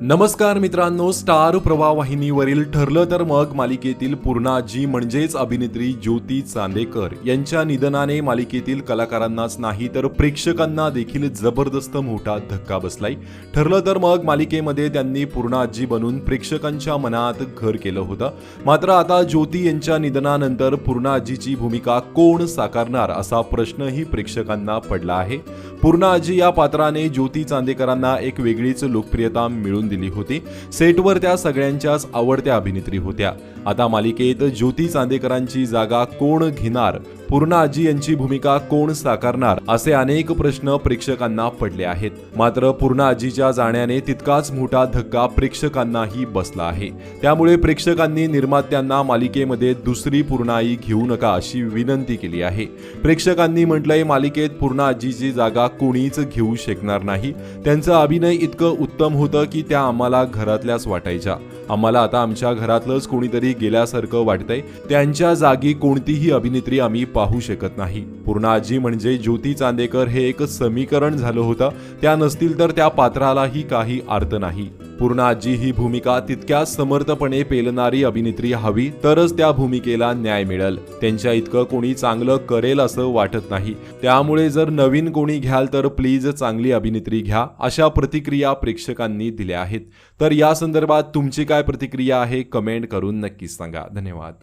नमस्कार मित्रांनो स्टार प्रवाह वाहिनीवरील ठरलं तर मग मालिकेतील पूर्णाजी म्हणजेच अभिनेत्री ज्योती चांदेकर यांच्या निधनाने मालिकेतील कलाकारांनाच नाही तर प्रेक्षकांना देखील जबरदस्त मोठा धक्का बसलाय. ठरलं तर मग मालिकेमध्ये त्यांनी पूर्णाजी बनून प्रेक्षकांच्या मनात घर केलं होतं. मात्र आता ज्योती यांच्या निधनानंतर पूर्णाजीची भूमिका कोण साकारणार असा प्रश्नही प्रेक्षकांना पडला आहे. पूर्णाजी या पात्राने ज्योती चांदेकरांना एक वेगळीच लोकप्रियता मिळून करून दिली होती. सेटवर त्या सगळ्यांच्याच आवडत्या अभिनेत्री होत्या. आता मालिकेत ज्योती चांदेकरांची जागा कोण घेणार? पूर्णा आजी यांची भूमिका कोण साकारणार? असे अनेक प्रश्न प्रेक्षकांना पडले आहेत. मात्र पूर्णा आजीच्या जाण्याने तितकाच मोठा धक्का प्रेक्षकांनाही बसला आहे. त्यामुळे प्रेक्षकांनी निर्मात्यांना मालिकेमध्ये दुसरी पूर्णाई घेऊ नका अशी विनंती केली आहे. प्रेक्षकांनी म्हटलंय मालिकेत पूर्णा आजीची जागा कोणीच घेऊ शकणार नाही. त्यांचा अभिनय इतकं उत्तम होतं की त्या त्या आम्हाला घरातल्याच वाटायच्या. आम्हाला आता आमच्या घरातलंच कोणीतरी गेल्यासारखं वाटतंय. त्यांच्या जागी कोणतीही अभिनेत्री आम्ही पाहू शकत नाही. पूर्ण आजी म्हणजे ज्योती चांदेकर हे एक समीकरण झालं होतं. त्या नसतील तर त्या पात्रालाही काही अर्थ नाही. पूर्ण आजी ही भूमिका तितक्याच समर्थपणे पेलणारी अभिनेत्री हवी तरच त्या भूमिकेला न्याय मिळेल. त्यांच्या इतकं कोणी चांगलं करेल असं वाटत नाही. त्यामुळे जर नवीन कोणी घ्याल तर प्लीज चांगली अभिनेत्री घ्या अशा प्रतिक्रिया प्रेक्षकांनी दिल्या आहेत. तर या संदर्भात तुमची काय प्रतिक्रिया आहे कमेंट करून नक्कीच सांगा. धन्यवाद.